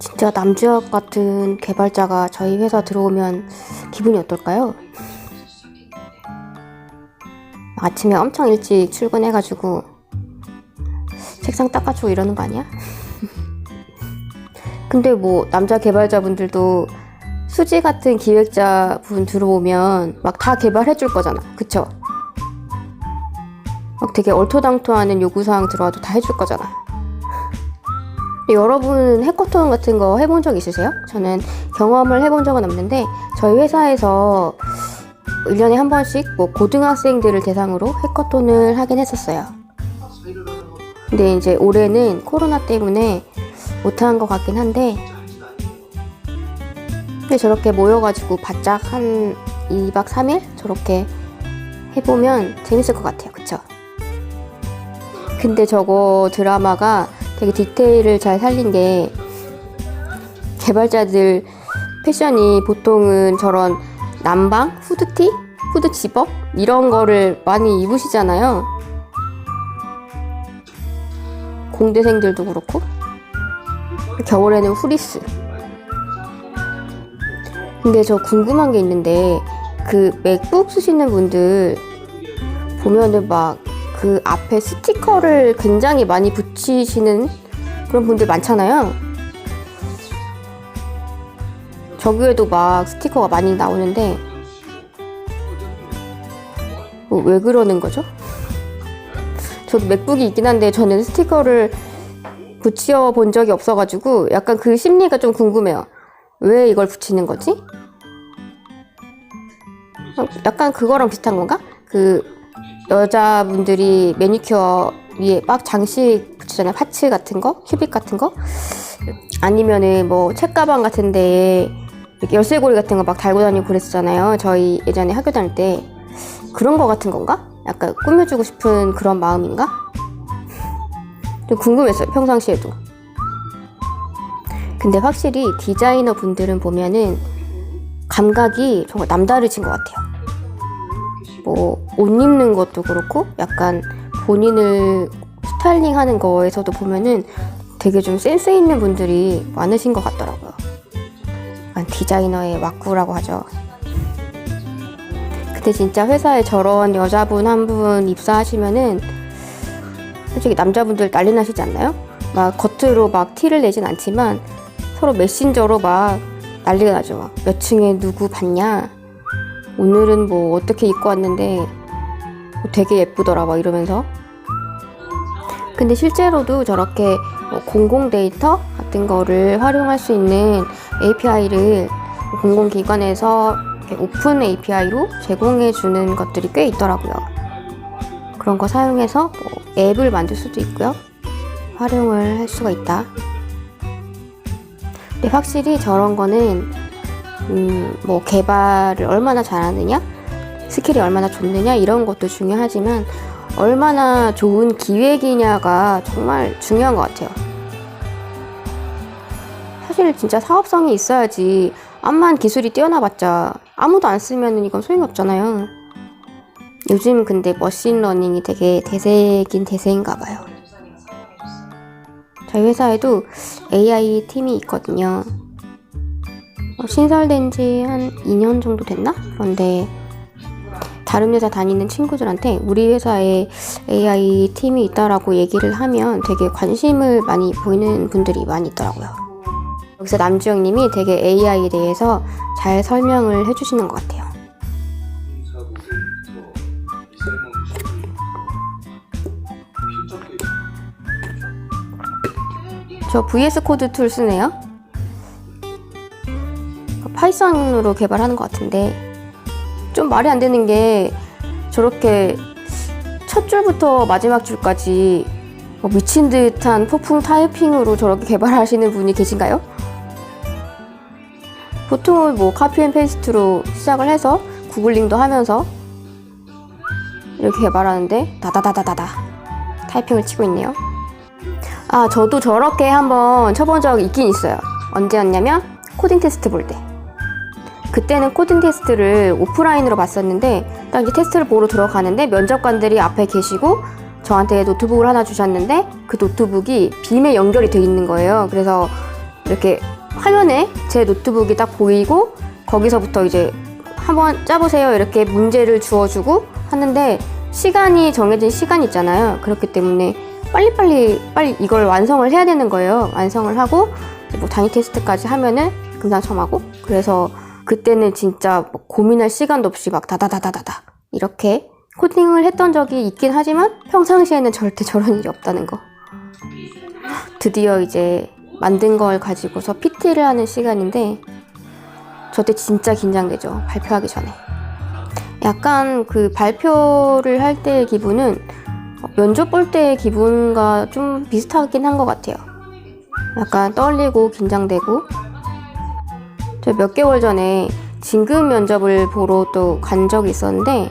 진짜 남주혁 같은 개발자가 저희 회사 들어오면 기분이 어떨까요? 아침에 엄청 일찍 출근해가지고 책상 닦아주고 이러는 거 아니야? 근데 뭐 남자 개발자분들도 수지 같은 기획자분 들어오면 막 다 개발해 줄 거잖아. 그쵸? 막 되게 얼토당토하는 요구사항 들어와도 다 해줄 거잖아. 여러분 해커톤 같은 거 해본 적 있으세요? 저는 경험을 해본 적은 없는데 저희 회사에서 1년에 한 번씩 뭐 고등학생들을 대상으로 해커톤을 하긴 했었어요. 근데 이제 올해는 코로나 때문에 못한 것 같긴 한데 근데 저렇게 모여가지고 바짝 한 2박 3일 저렇게 해보면 재밌을 것 같아요. 그쵸? 근데 저거 드라마가 되게 디테일을 잘 살린 게 개발자들 패션이 보통은 저런 남방, 후드티, 후드 집업 이런 거를 많이 입으시잖아요. 공대생들도 그렇고 겨울에는 후리스. 근데 저 궁금한 게 있는데 그 맥북 쓰시는 분들 보면은 막 그 앞에 스티커를 굉장히 많이 붙이시는 그런 분들 많잖아요. 저기에도 막 스티커가 많이 나오는데 어, 왜 그러는 거죠? 저도 맥북이 있긴 한데 저는 스티커를 붙여 본 적이 없어가지고 약간 그 심리가 좀 궁금해요. 왜 이걸 붙이는 거지? 어, 약간 그거랑 비슷한 건가? 그 여자분들이 매니큐어 위에 막 장식 붙이잖아요. 파츠 같은 거, 큐빅 같은 거. 아니면은 뭐 책가방 같은 데에 이렇게 열쇠고리 같은 거 막 달고 다니고 그랬었잖아요. 저희 예전에 학교 다닐 때. 그런 거 같은 건가? 약간 꾸며주고 싶은 그런 마음인가? 좀 궁금했어요. 평상시에도. 근데 확실히 디자이너 분들은 보면은 감각이 정말 남다르신 것 같아요. 뭐, 옷 입는 것도 그렇고, 약간 본인을 스타일링 하는 거에서도 보면은 되게 좀 센스 있는 분들이 많으신 것 같더라고요. 디자이너의 왁구라고 하죠. 근데 진짜 회사에 저런 여자분 한 분 입사하시면은 솔직히 남자분들 난리 나시지 않나요? 막 겉으로 막 티를 내진 않지만 서로 메신저로 막 난리가 나죠. 막몇 층에 누구 봤냐? 오늘은 뭐 어떻게 입고 왔는데 뭐 되게 예쁘더라 막 이러면서 근데 실제로도 저렇게 뭐 공공 데이터 같은 거를 활용할 수 있는 API를 공공기관에서 오픈 API로 제공해 주는 것들이 꽤 있더라고요. 그런 거 사용해서 뭐 앱을 만들 수도 있고요. 활용을 할 수가 있다. 근데 확실히 저런 거는 음, 뭐 개발을 얼마나 잘하느냐, 스킬이 얼마나 좋느냐 이런 것도 중요하지만 얼마나 좋은 기획이냐가 정말 중요한 것 같아요. 사실 진짜 사업성이 있어야지 암만 기술이 뛰어나봤자 아무도 안 쓰면 이건 소용이 없잖아요. 요즘 근데 머신러닝이 되게 대세긴 대세인가 봐요. 저희 회사에도 AI 팀이 있거든요. 어, 신설된 지 한 2년 정도 됐나? 그런데 다른 회사 다니는 친구들한테 우리 회사에 AI 팀이 있다라고 얘기를 하면 되게 관심을 많이 보이는 분들이 많이 있더라고요. 여기서 남주영님이 되게 AI에 대해서 잘 설명을 해주시는 것 같아요. 저 VS 코드 툴 쓰네요. 파이썬으로 개발하는 것 같은데 좀 말이 안 되는 게 저렇게 첫 줄부터 마지막 줄까지 뭐 미친 듯한 폭풍 타이핑으로 저렇게 개발하시는 분이 계신가요? 보통은 뭐 카피 앤 페이스트로 시작을 해서 구글링도 하면서 이렇게 개발하는데 다다다다다다 타이핑을 치고 있네요. 아 저도 저렇게 한번 쳐본 적 있긴 있어요. 언제였냐면 코딩 테스트 볼 때. 그때는 코딩 테스트를 오프라인으로 봤었는데 딱 이제 테스트를 보러 들어가는데 면접관들이 앞에 계시고 저한테 노트북을 하나 주셨는데 그 노트북이 빔에 연결이 돼 있는 거예요. 그래서 이렇게 화면에 제 노트북이 딱 보이고 거기서부터 이제 한번 짜보세요 이렇게 문제를 주어주고 하는데 시간이 정해진 시간 있잖아요. 그렇기 때문에 빨리빨리 빨리 이걸 완성을 해야 되는 거예요. 완성을 하고 뭐 단위 테스트까지 하면은 금상첨화고 그래서 그때는 진짜 뭐 고민할 시간도 없이 막 다다다다다다 이렇게 코딩을 했던 적이 있긴 하지만 평상시에는 절대 저런 일이 없다는 거. 드디어 이제 만든 걸 가지고서 PT를 하는 시간인데 저때 진짜 긴장되죠. 발표하기 전에. 약간 그 발표를 할 때의 기분은 면접 볼 때의 기분과 좀 비슷하긴 한 것 같아요. 약간 떨리고 긴장되고. 저 몇 개월 전에 진급 면접을 보러 또 간 적이 있었는데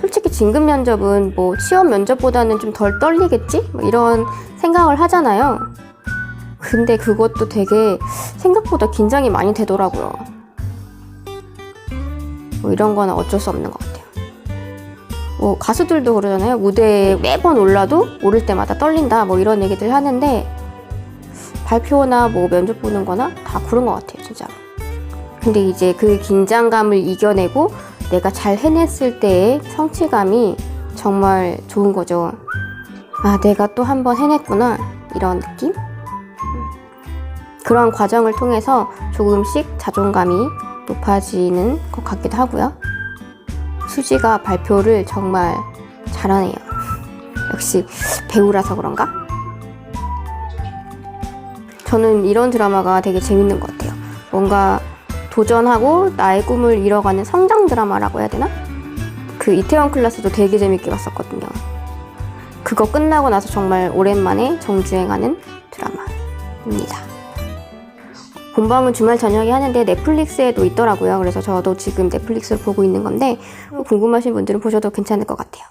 솔직히 진급 면접은 뭐 취업 면접보다는 좀 덜 떨리겠지? 뭐 이런 생각을 하잖아요. 근데 그것도 되게 생각보다 긴장이 많이 되더라고요. 뭐 이런 거는 어쩔 수 없는 것 같아요. 뭐 가수들도 그러잖아요. 무대에 매번 올라도 오를 때마다 떨린다 뭐 이런 얘기들 하는데 발표나 뭐 면접 보는 거나 다 그런 것 같아요. 근데 이제 그 긴장감을 이겨내고 내가 잘 해냈을 때의 성취감이 정말 좋은 거죠. 아, 내가 또 한 번 해냈구나. 이런 느낌? 그런 과정을 통해서 조금씩 자존감이 높아지는 것 같기도 하고요. 수지가 발표를 정말 잘하네요. 역시 배우라서 그런가? 저는 이런 드라마가 되게 재밌는 것 같아요. 뭔가 도전하고 나의 꿈을 이뤄가는 성장 드라마라고 해야 되나? 그 이태원 클라스도 되게 재밌게 봤었거든요. 그거 끝나고 나서 정말 오랜만에 정주행하는 드라마입니다. 본방은 주말 저녁에 하는데 넷플릭스에도 있더라고요. 그래서 저도 지금 넷플릭스를 보고 있는 건데 궁금하신 분들은 보셔도 괜찮을 것 같아요.